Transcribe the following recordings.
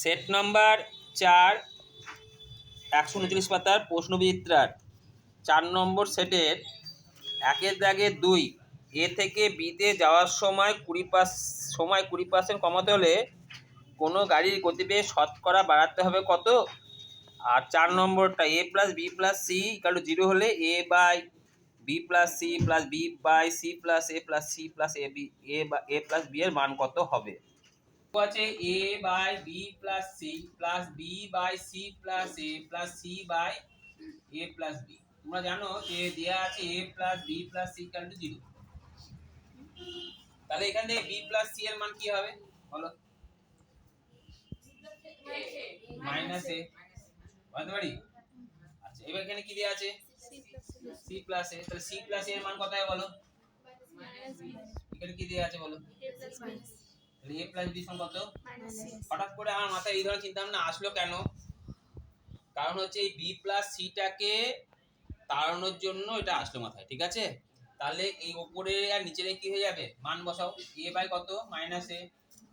Set number চার, একশো উনচল্লিশ পাতার প্রশ্নবিচিত্রার চার নম্বর সেটের একের দাগে দুই, এ থেকে বিতে যাওয়ার সময় কুড়ি পাস, সময় কুড়ি পার্সেন্ট কমাতে হলে কোনো গাড়ির গতিবেগ শতকরা বাড়াতে হবে কত? আর চার নম্বরটা, A plus B plus C equal zero হলে A by B plus C plus B by C plus A plus C plus A B, A বা, এ প্লাস বি এর মান কত হবে? আছে A by B plus C plus B by C plus A plus C by A plus B তোমরা জানো যে দেয়া আছে A plus B plus C to zero তাহলে এখান থেকে বি প্লাস সি এর মান কি হবে? বলো। মাইনাস এ বলতে পারি? আচ্ছা এবার এখানে কি দেয়া আছে? সি প্লাস এ তাহলে সি প্লাস এর মান কত হবে বলো? এখানে কি দেয়া আছে বলো? তাহলে এ প্লাস বি হঠাৎ করে আমার মাথায় এই ধরনের চিন্তা ভাবনা আসলো কেন? কারণ হচ্ছে এই বি প্লাস সিটাকে তাড়ানোর জন্য এটা আসলো মাথায় ঠিক আছে? তাহলে এই ওপরে আর নিচে কি হয়ে যাবে? মান বসাও। এ বাই কত? Minus A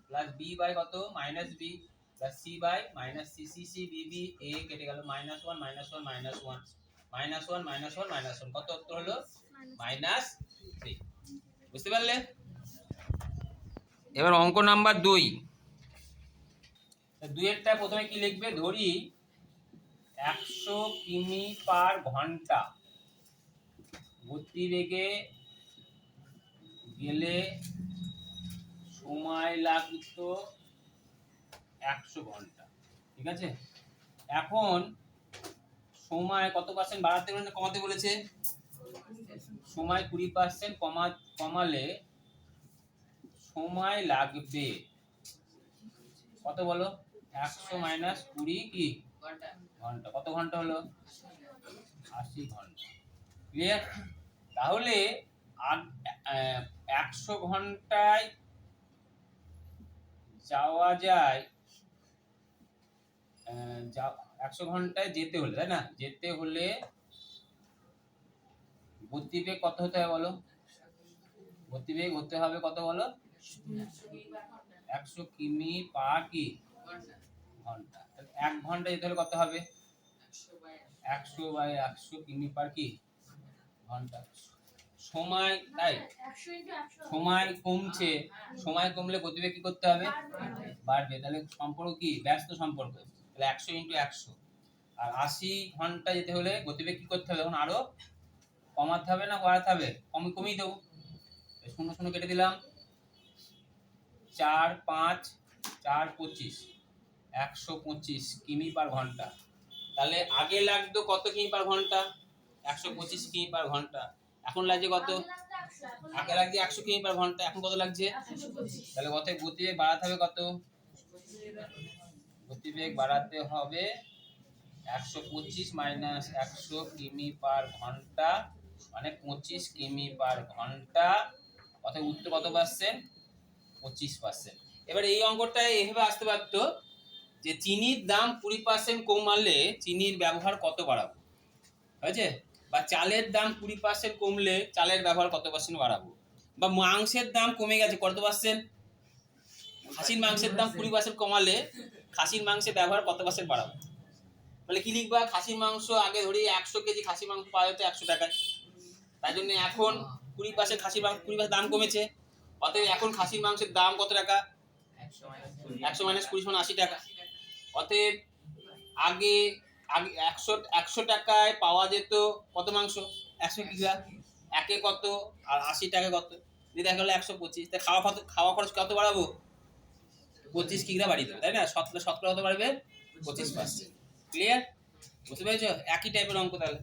plus B by কত? Minus B plus C by minus C C C B B A কেটে গেল। Minus one minus one minus one minus one minus one minus one কত উত্তর হলো? Minus three বুঝতে পারলে? এবার অঙ্ক নাম্বার দুই। দুইয়েরটা প্রথমে কি লিখবে? ধরি, একশো কিমি পার ঘণ্টা। গতিবেগে গেলে সময় লাগতো একশো ঘণ্টা। ঠিক আছে? এখন সময় কত পার্সেন্ট বাড়াতে কমাতে বলেছে? সময় কুড়ি পার্সেন্ট কমা, কমালে সময় লাগবে। কত বলো? একশো মাইনাস কুড়ি কি? ঘণ্টা। কত ঘণ্টা হলো? আশি ঘণ্টা। ক্লিয়ার তাহলে একশো ঘন্টায় যাওয়া যায় একশো ঘন্টায় যেতে হলে তাই না? যেতে হলে গতিবেগ কত হতে হবে বলো? গতিবেগ হতে হবে কত বলো? একশো কিমি পার কি? ঘণ্টা। এক ঘণ্টা যেতে হলে কত হবে? একশো বাই একশো কিমি পার কি? ঘণ্টা। সময় তাই? সময় কমছে। সময় কমলে গতিবেগ কি করতে হবে? বাড়বে। তাহলে সম্পর্ক কি? ব্যস্ত সম্পর্ক। তাহলে একশো ইন্টু একশো। আর আশি ঘণ্টা যেতে হলে গতিবেগ কি করতে হবে? এখন আরও কমাতে হবে না বাড়াতে হবে? কমে কমিয়ে দেবো। শূন্য শূন্য কেটে দিলাম। চার পাঁচ, চার পঁচিশ, একশো পঁচিশ কিমি পার ঘণ্টা। তাহলে আগে লাগতো কত কিমি পার ঘণ্টা? একশো পঁচিশ কিমি পার ঘণ্টা। এখন লাগছে কত? আগে লাগছে একশো কিমি পার ঘণ্টা। এখন কত লাগছে? তাহলে কত গতিবেগ বাড়াতে হবে কত? গতিবেগ বাড়াতে হবে একশো পঁচিশ মাইনাস একশো কিমি পার ঘণ্টা মানে পঁচিশ কিমি পার ঘণ্টা। অর্থাৎ উত্তর কত পার্সেন্ট পঁচিশ পার্সেন্ট এবার এই অঙ্কটায় এভাবে আসতে পারতো যে চিনির দাম কুড়ি পার্সেন্ট কমালে চিনির ব্যবহার কত বাড়াবো? হয়েছে? বা চালের দাম কুড়ি পার্সেন্ট কমলে চালের ব্যবহার কত পার্সেন্ট বাড়াবো? বা মাংসের দাম কমে গেছে কত পার্সেন্ট খাসির মাংসের দাম কুড়ি পার্সেন্ট কমালে খাসির মাংসের ব্যবহার কত পার্সেন্ট বাড়াবো? তাহলে কি লিখবা? খাসির মাংস আগে ধরি একশো কেজি খাসির মাংস পাওয়া যেত একশো টাকায়। তাই জন্য এখন কুড়ি পার্সেন্ট খাসির মাংস কুড়ি পার্সেন্ট দাম কমেছে। অতএব এখন খাসির মাংসের দাম কত টাকা? একশো মাইনাস কুড়ি। সমান আশি টাকা। অতএব আগে আগে একশো একশো টাকায় পাওয়া যেত কত মাংস? একশো কিগ্রা একে কত? আর আশি টাকা কত? যদি দেখা গেলো একশো পঁচিশ। তা খাওয়া কত খাওয়া খরচ কত বাড়াবো? পঁচিশ কিগ্রা বাড়িয়ে দেবো তাই না? শতকরা শতকরা কত বাড়বে? পঁচিশ পার্সেন্ট। ক্লিয়ার বুঝতে পেরেছ? একই টাইপের অঙ্ক তাহলে।